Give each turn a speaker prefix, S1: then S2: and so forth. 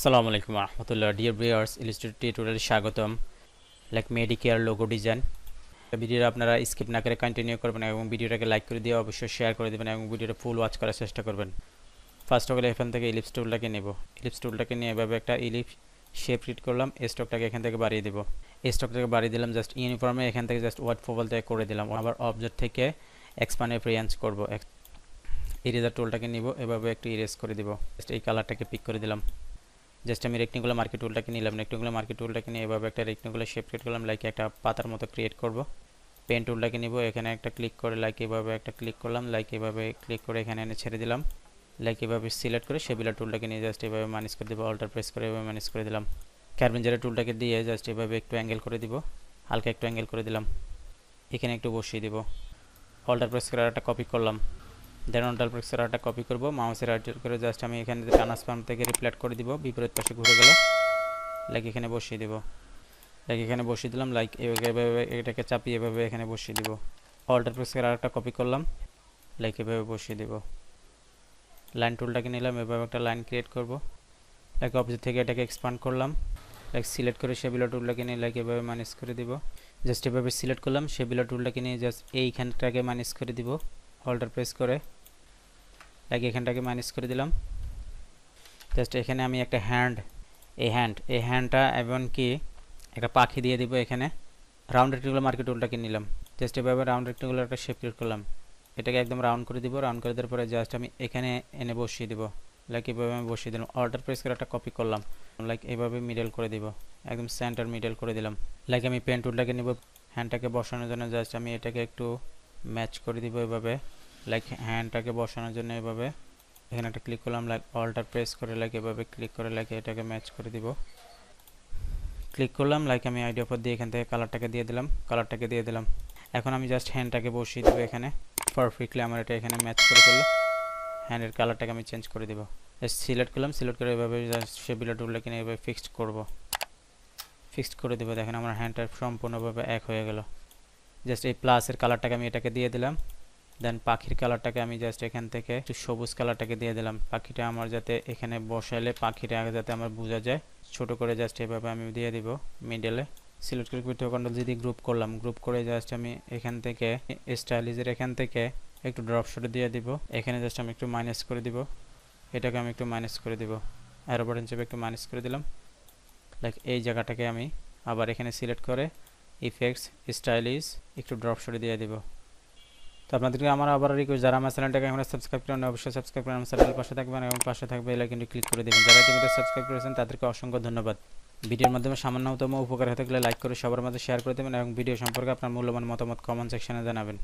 S1: আসসালামু আলাইকুম রহমতুল্লাহ। Dear viewers ইলিস্ট্রেট স্বাগতম। লাইক মেডিকেয়ার লোগো ডিজাইন ভিডিওটা আপনারা স্কিপ না করে কন্টিনিউ করবেন এবং ভিডিওটাকে লাইক করে দিয়ে অবশ্যই শেয়ার করে দেবেন এবং ভিডিওটা ফুল ওয়াচ করার চেষ্টা করবেন। ফার্স্ট অফ অল এখান থেকে ইলিপস টুলটাকে নেব। ইলিপস টুলটাকে নিয়ে এভাবে একটা ইলিপ শেপ রিড করলাম। স্টকটাকে এখান থেকে বাড়িয়ে দেবো। স্টকটাকে বাড়িয়ে দিলাম জাস্ট ইউনিফর্মে এখান থেকে জাস্ট ওয়ার্ড ফোবাল থেকে করে দিলাম। আবার অবজেক্ট থেকে এক্সপান্ড এপ্রিয়ান্স করব। ইরেজার টুলটাকে নিব, এভাবে একটু ইরেজ করে দিব। জাস্ট এই কালারটাকে পিক করে দিলাম। জাস্ট আমি রেক্টেঙ্গুলার মার্কেট টুলটাকে নিলাম। রেক্টেঙ্গুলার মার্কেট টুলটাকে নিয়ে এভাবে একটা রেক্টেঙ্গুলার শেপ ক্রিয়েট করলাম লাইক একটা পাতার মতো ক্রিয়েট করব। পেন টুলটাকে নিব, এখানে একটা ক্লিক করে লাইক এভাবে একটা ক্লিক করলাম লাইক এভাবে ক্লিক করে এখানে এনে ছেড়ে দিলাম। লাইক এভাবে সিলেক্ট করে সেবিলার টুলটাকে নিয়ে জাস্ট এভাবে ম্যানেজ করে দেবো অল্টার প্রেস করে এভাবে ম্যানেজ করে দিলাম। ক্যারবেঞ্জারের টুলটাকে দিয়ে জাস্ট এভাবে একটু অ্যাঙ্গেল করে দিব, হালকা একটু অ্যাঙ্গেল করে দিলাম। এখানে একটু বসিয়ে দিব। অল্টার প্রেস করে একটা কপি করলাম। দেন করে একটা কপি করব। মাউসের রাইট করে জাস্ট আমি এখানে ট্রান্সফর্ম থেকে রিপ্লেট করে দিব। বিপরীত পাশে ঘুরে গেল। লাইক এখানে বসিয়ে দিব। লাইক এখানে বসিয়ে দিলাম। লাইক এভাবে এটাকে চাপিয়ে এভাবে এখানে বসিয়ে দিব। অল্টার প্রেস করে আরেকটা কপি করলাম। লাইক এভাবে বসিয়ে দিব। লাইন টুলটাকে নিলাম। এভাবে একটা লাইন ক্রিয়েট করব। লাইক অবজেক্ট থেকে এটাকে এক্সপান্ড করলাম। লাইক সিলেক্ট করে সে সেবিলা টুলটাকে নিয়ে লাইক এভাবে ম্যানেজ করে দিব। জাস্ট এভাবে সিলেক্ট করলাম। সে সেবিলা টুলটাকে নিয়ে জাস্ট এইখানটাকে ম্যানেজ করে দিব। অল্টার প্রেস করে লাইক এখানটাকে ম্যানেজ করে দিলাম। জাস্ট এখানে আমি একটা হ্যান্ড এই হ্যান্ড এই হ্যান্ডটা এবং কি, একটা পাখি দিয়ে দিব এখানে। রাউন্ড রেক্টেঙ্গুলার মার্কেট টুলটাকে নিলাম। জাস্ট এভাবে রাউন্ড রেক্টেঙ্গুলার একটা শেপ ক্রিয়েট করলাম। এটাকে একদম রাউন্ড করে দিব। রাউন্ড করে দেওয়ার পরে জাস্ট আমি এখানে এনে বসিয়ে দিব। লাইক এভাবে আমি বসিয়ে দিলাম। অল্টার প্রেস করে একটা কপি করলাম। লাইক এভাবে মিডল করে দিব। একদম সেন্টার মিডল করে দিলাম। লাইক আমি পেন টুলটাকে নিব। হ্যান্ডটাকে বসানোর জন্য জাস্ট আমি এটাকে একটু ম্যাচ করে দিব এভাবে। লাইক হ্যান্ডটাকে বসানোর জন্য এভাবে। এখানে একটা ক্লিক করলাম লাইক অল্টার প্রেস করে লাইক এভাবে ক্লিক করে লাইক এটাকে ম্যাচ করে দিব। ক্লিক করলাম লাইক আমি আইডিয়া অফার দিয়ে এখান থেকে কালারটাকে দিয়ে দিলাম কালারটাকে দিয়ে দিলাম। এখন আমি জাস্ট হ্যান্ডটাকে বসিয়ে দেবো এখানে। পারফেক্টলি আমার এটা এখানে ম্যাচ করে ফেলল। হ্যান্ডের কালারটাকে আমি চেঞ্জ করে দেবো। সিলেক্ট করলাম সিলেক্ট করে এভাবে জাস্ট সে বিলার টুলটা কিনে এভাবে ফিক্সড করব। ফিক্সড করে দেবো। দেখেন আমার হ্যান্ডটা সম্পূর্ণভাবে এক হয়ে গেল। জাস্ট এই প্লাসের কালারটাকে আমি এটাকে দিয়ে দিলাম। দেন পাখির কালারটাকে আমি জাস্ট এখান থেকে একটু সবুজ কালারটাকে দিয়ে দিলাম। পাখিটা আমার যাতে এখানে বসাইলে পাখিটা আগে যাতে আমার বোঝা যায়। ছোট করে জাস্ট এভাবে আমি দিয়ে দিব মিডলে সিলেক্ট করে ভিডিও কন্ট্রোল যদি গ্রুপ করলাম। গ্রুপ করে জাস্ট আমি এখান থেকে স্টাইলিজের এখান থেকে একটু ড্রপ শট দিয়ে দিব। এখানে জাস্ট আমি একটু মাইনাস করে দিব। এটাকে আমি একটু মাইনাস করে দিব। অ্যারো বাটন একটু মাইনাস করে দিলাম। লাইক এই জায়গাটাকে আমি আবার এখানে সিলেক্ট করে ইফেক্টস স্টাইলিশ একটু ড্রপ শট দিয়ে দিব। তো আপনাদেরকে আমার আবার রিকোয়েস্ট যারা আমার চ্যানেলটাকে এখন সাবস্ক্রাইব করেন অবশ্যই সাবস্ক্রাইব করেন আমার চ্যানেল পাশে থাকবেন এবং পাশে থাকবে লাইকনটি ক্লিক করে দেবেন। যারা ইতিমধ্যে সাবস্ক্রাইব করেছেন, তাদেরকে অসংখ্য ধন্যবাদ। ভিডিওর মাধ্যমে সামান্যতম উপকার হতে গেলে লাইক করে সবার মধ্যে শেয়ার করে দেবেন এবং ভিডিও সম্পর্কে আপনার মূল্যবান মতামত কমেন্ট সেকশনে জানাবেন।